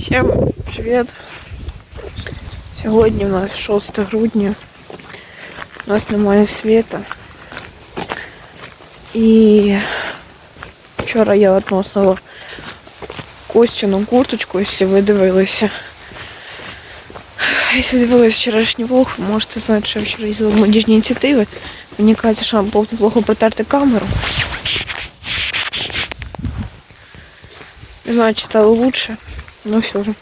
Всем привет! Сьогодні у нас 6 грудня. У нас немає світа. І вчора я относила Костяну курточку, якщо ви дивилися. Якщо дивилися вчорашній влог, можете знати, що я вчора їздила в молодіжні ініціативи. Мені кажеться, що було плохо протерти камеру. Не знаю, чи стало лучше, но все же.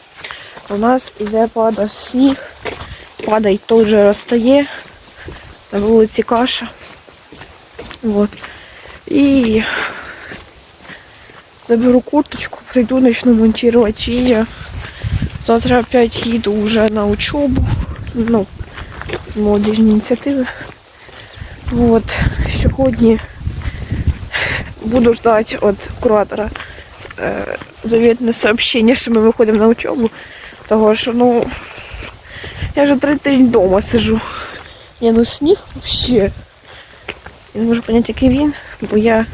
У нас іде пада сніг, падає тут же розтає, на вулиці каша. Вот. І заберу курточку, прийду, начну монтировать її. Завтра опять їду уже на учебу. Ну, молодіжні ініціативи. Вот. Сьогодні буду ждать от куратора э, заветное сообщение, що ми виходимо на учебу. Того що, ну, я вже три тижні вдома сижу. Я ну сніг вообще. Я не можу поняти, який він, бо я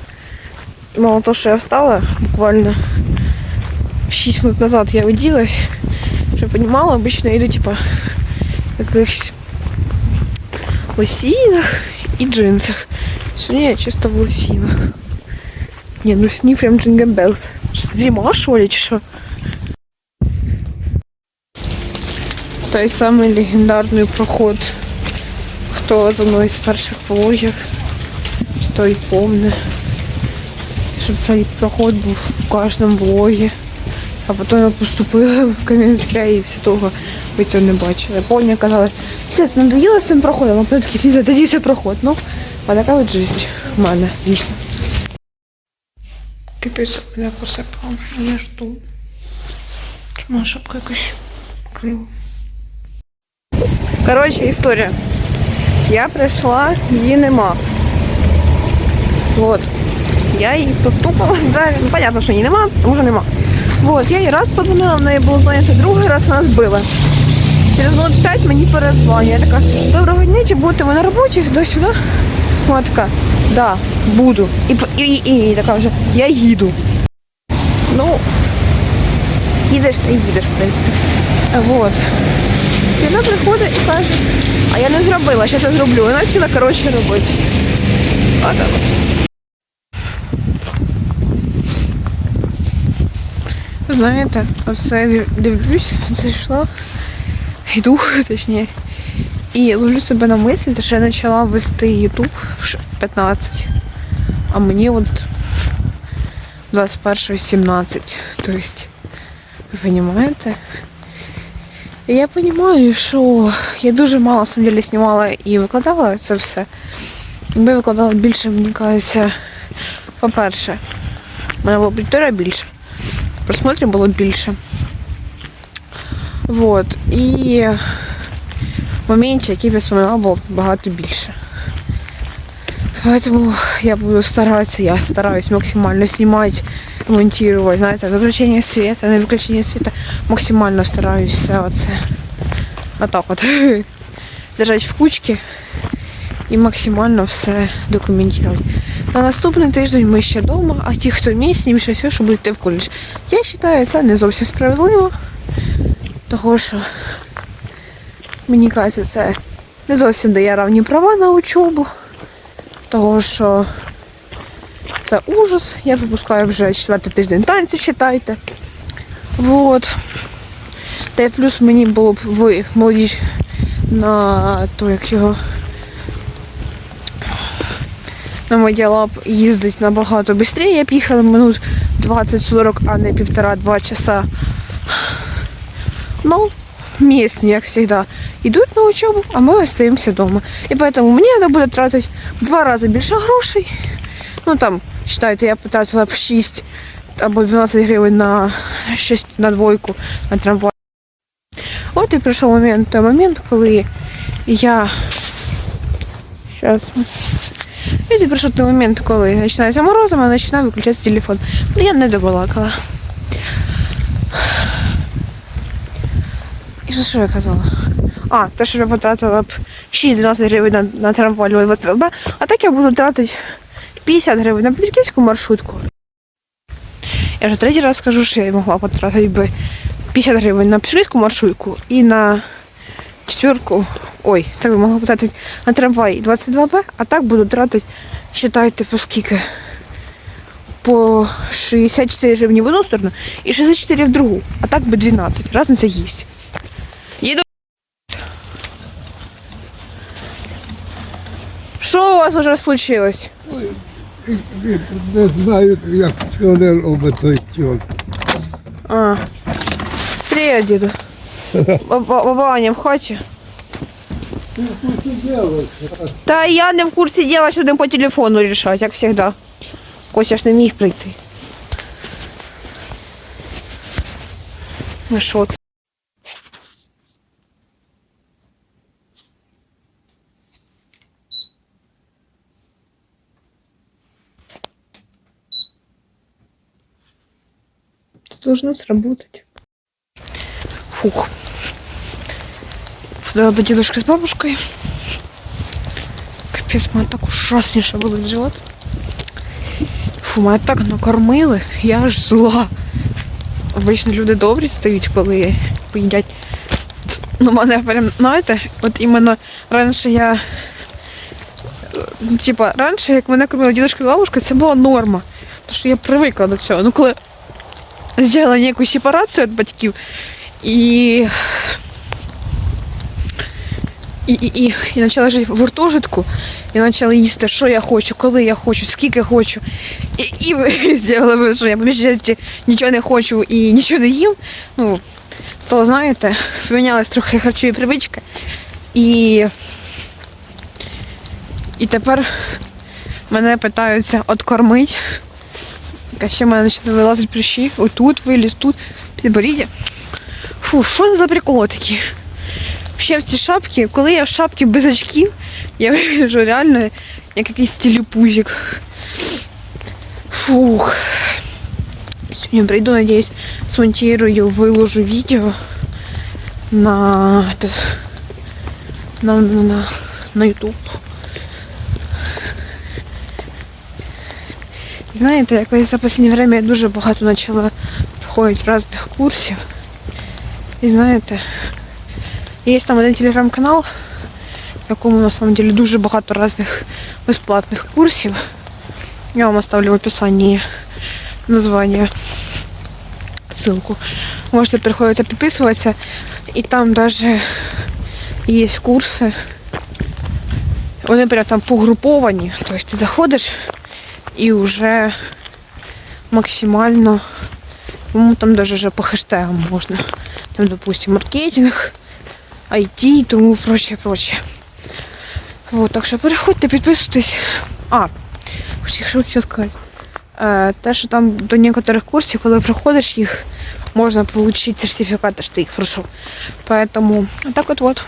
мало того, що я встала буквально 6 минут назад я оделась, щоб понимала, обычно я йду типа в якихось лосінах і джинсах. Сьогодні я чисто в лосінах. Не, ну сніг прям джингебел. Зима, що ли, чи що? Той самий легендарний проход. Хто за мною з перших влогів, той помне. Щоб цей проход був в кожному влогі. А потім я поступила в Кам'янське і всі того ви цього не бачили. Помня казала, все, це надоїло з цим проходом, а потім такі, Ліза, тоді проход. Ну, а така от життя в мене лічно. Капець мене посипав. Я жду. Моя шапка якась крива. Коротше, історія. Я прийшла, її нема. Вот. Я її поступила, да, ну, понятно, що її нема, тому що нема. Вот, я їй раз подзвонила, в неї було зайнято, другий раз вона збила. Через минут 5 мені перезвонює. Я така, доброго дня, чи будете ви на роботі сюди-сюди? Вона така, да, буду. І, по- і, і, і така вже, я їду. Ну, їдеш, ти їдеш, в принципі. Вот. І вона приходить і каже, а я не зробила, зараз я зроблю. Вона сіла, коротше, робити. Отак. от. Знаєте, оце я дивлюсь, зайшла, йду, точніше, І ловлю себе на мислі, що я почала вести YouTube в 15, а мені от 21 17. Тобто, ви розумієте? І я розумію, що я дуже мало на самом деле, знімала і викладала це все. Якби викладала більше, мені кажеться, по-перше, в мене було аудиторія більше, просмотрів було більше. Вот. І моментів, які б я вспоминала, було б багато більше. Поэтому я буду стараться, я стараюсь максимально снимать, монтировать, знаете, выключение света, на выключение света максимально стараюсь все оце. Отак от. Держать в кучці і максимально все документувати. На наступний тиждень ми ще вдома, а ті, хто місні, ще все, що будуть йти в коледж. Я вважаю, це не зовсім справедливо, того що мені кажеться, це не зовсім дає равні права на учобу. Того що це ужас. Я випускаю вже четвертий тиждень танці, читайте. Вот. Та й плюс мені було б ви молоді на то, як його на лап їздить набагато швидше. Я б їхала минут 20-40, а не півтора-два часа. Ну, местные, як всегда, идут на учебу, а мы остаемся дома. И поэтому мне надо буде тратити в два рази більше грошей. Ну там, считайте, я потратила б 6 або 12 гривень на щось на двойку на трамвай. От і прийшов момент, той момент, коли я. Сейчас. І ти прийшов той момент, коли починається морозом, а починає виключатися телефон. Ну я не добалакала. Що, що я казала? А, те, що я потратила б 6-12 гривень на, на трамвай ВСЛБ, а так я буду тратити 50 гривень на петриківську маршрутку. Я вже третій раз скажу, що я могла потратити би 50 гривень на пішохідську маршрутку і на четверку, ой, так ви могли питати, на трамвай 22Б, а так буду тратити, считайте, по скільки? По 64 гривні в одну сторону і 64 в другу, а так би 12. Разниця є. Що у вас уже случилось? Не знаю, як що не робить той чорт. А. Привіт, діду. Баба баба Аня в хаті? Та я не в курсі діла, що будемо по телефону рішати, як завжди. Костя ж не міг прийти. Ну що це? Должно сработать. Фух. Подала до дедушки с бабушкой. Капець, мене так ужасніше болить живот. Фу, мене так накормили, я аж зла. Обично люди добрі стають, коли поїдять. Ну, мене прям, знаєте, от іменно раніше я. Типа, раніше, як мене кормила дідушка з бабушкою, це була норма. Тому що я привикла до цього. Ну, коли зробила ніяку сепарацію від батьків і. І, і, і, і почала жити в гуртожитку, і почала їсти, що я хочу, коли я хочу, скільки хочу. І, і ви зробили, що я по більшості нічого не хочу і нічого не їм. Ну, то знаєте, помінялись трохи харчові привички. І, і тепер мене питаються откормити. А ще в мене почали вилазити прищі. Отут виліз, тут, підборіддя. Фу, що це за приколи такі? Ще в ці шапки, коли я в шапці без очків, я вигляджу реально як якийсь телепузик. Фух. Сьогодні прийду, надіюсь, смонтирую, виложу відео на, на, на, на YouTube. Знаєте, якось за останнє время я дуже багато почала проходити різних курсів. І знаєте, є там один телеграм-канал, в якому на самом деле дуже багато різних безплатних курсів. Я вам оставлю в описанні названня, ссылку. Можете приходити підписуватися. І там даже є курси. Вони прям там погруповані. Тобто ти заходиш і вже максимально, ну там даже вже по хештегам можна. Там, допустим, маркетинг, IT і тому прочее, прочее. Вот, так що переходьте, підписуйтесь. А, що хотів сказати. Е, те, що там до некоторих курсів, коли приходиш їх, можна отримати сертифікат, що ти їх пройшов. Поэтому так от вот.